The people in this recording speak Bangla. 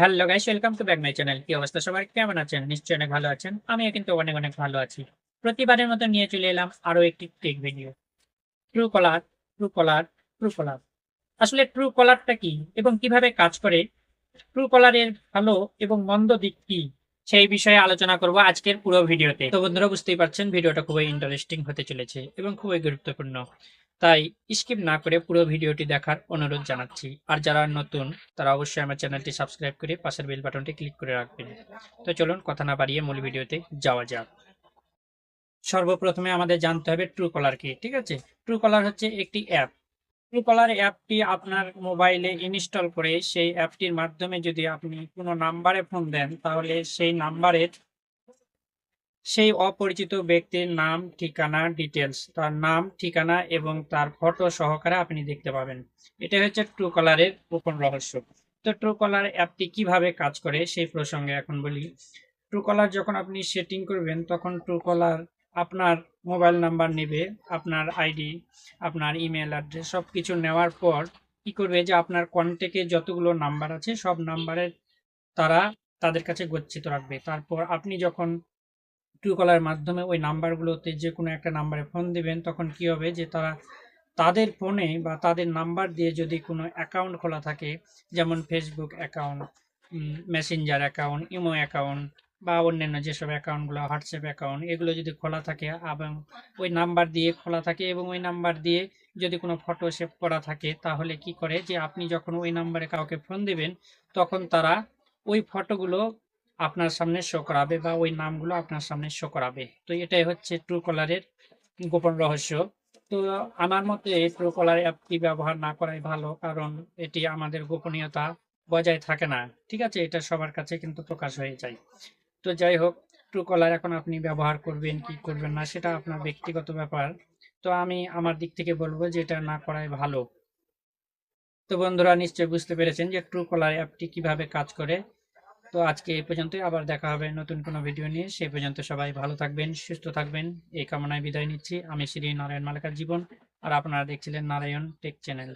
Hello guys welcome to back my channel কি অবস্থা সবাই কেমন আছেন? নিশ্চয়ই অনেক ভালো আছেন। আমিও কিন্তু অনেক অনেক ভালো আছি। প্রতিবারের মতো নিয়ে চলে এলাম আরও একটি tech video Truecaller Truecaller Truecaller আসলে ট্রু কলারটা কি এবং কীভাবে কাজ করে? ট্রু কলারের ভালো এবং মন্দ দিক কি সেই বিষয়ে আলোচনা করব আজকের পুরো ভিডিওতে তো। বন্ধুরা, বুঝতেই পারছেন ভিডিওটা খুবই ইন্টারেস্টিং হতে চলেছে এবং খুবই গুরুত্বপূর্ণ। তাই স্কিপ না করে পুরো ভিডিওটি দেখার অনুরোধ জানাচ্ছি। আর যারা নতুন, তারা অবশ্যই আমার চ্যানেলটি সাবস্ক্রাইব করে পাশের বেল বাটনটি ক্লিক করে রাখবেন। তো চলুন কথা না বাড়িয়ে মূল ভিডিওতে যাওয়া যাক। সর্বপ্রথমে আমাদের জানতে হবে ট্রু কলার কি, ঠিক আছে? ট্রু কলার হচ্ছে একটি অ্যাপ। ট্রু কলার অ্যাপটি আপনার মোবাইলে ইনস্টল করে সেই অ্যাপটির মাধ্যমে যদি আপনি কোনো নাম্বারে ফোন দেন, তাহলে সেই নাম্বারের সেই অপরিচিত ব্যক্তির নাম, ঠিকানা ডিটেলস তার নাম, ঠিকানা এবং তার ফটো সহকারে আপনি দেখতে পাবেন। এটা হচ্ছে ট্রু কলারের গোপন রহস্য। তো ট্রু কলার অ্যাপটি কীভাবে কাজ করে সেই প্রসঙ্গে এখন বলি। ট্রু কলার যখন আপনি সেটিং করবেন, তখন ট্রু কলার আপনার মোবাইল নাম্বার নেবে, আপনার আইডি আপনার ইমেল অ্যাড্রেস সব কিছু নেওয়ার পর কি করবে যে আপনার কন্ট্যাক্টে যতগুলো নাম্বার আছে, সব নাম্বারের তারা তাদের কাছে গচ্ছিত রাখবে। তারপর আপনি যখন ট্রু কলার মাধ্যমে ওই নাম্বারগুলোতে যে কোনো একটা নাম্বারে ফোন দিবেন, তখন কি হবে যে তারা তাদের ফোনে বা তাদের নাম্বার দিয়ে যদি কোনো অ্যাকাউন্ট খোলা থাকে, যেমন Facebook account Messenger account imo account বা অন্যান্য যেসব অ্যাকাউন্টগুলো হোয়াটসঅ্যাপ অ্যাকাউন্ট, এগুলো যদি খোলা থাকে এবং ওই নাম্বার দিয়ে খোলা থাকে এবং ওই নাম্বার দিয়ে যদি কোনো ফটো সেভ করা থাকে, তাহলে কি করে যে আপনি যখন ওই নাম্বারে কাউকে ফোন দিবেন, তখন তারা ওই ফটোগুলো আপনার সামনে শো করাবে বা ওই নামগুলো আপনার সামনে শো করাবে। তো এটাই হচ্ছে ট্রু কলারের গোপন রহস্য। তো আমার মতে এই ট্রু কলার অ্যাপটি ব্যবহার না করাই ভালো, কারণ এটি আমাদের গোপনীয়তা বজায় থাকে না। ঠিক আছে? এটা সবার কাছে কিন্তু প্রকাশ হয়ে যায়। তো যাই হোক ট্রু কলার এখন আপনি ব্যবহার করবেন, কি করবেন না, সেটা আপনার ব্যক্তিগত ব্যাপার। তো আমি আমার দিক থেকে বলব যে এটা না করাই ভালো। তো বন্ধুরা, নিশ্চয়ই বুঝতে পেরেছেন যে ট্রু কলার অ্যাপটি কীভাবে কাজ করে। তো আজকে এই পর্যন্তই, আবার দেখা হবে নতুন কোনো ভিডিও নিয়ে। সেই পর্যন্ত সবাই ভালো থাকবেন, সুস্থ থাকবেন। এই কামনায় বিদায় নিচ্ছি। আমি শ্রী নারায়ণ মালিকার জীবন, আর আপনারা দেখছিলেন নারায়ণ টেক চ্যানেল।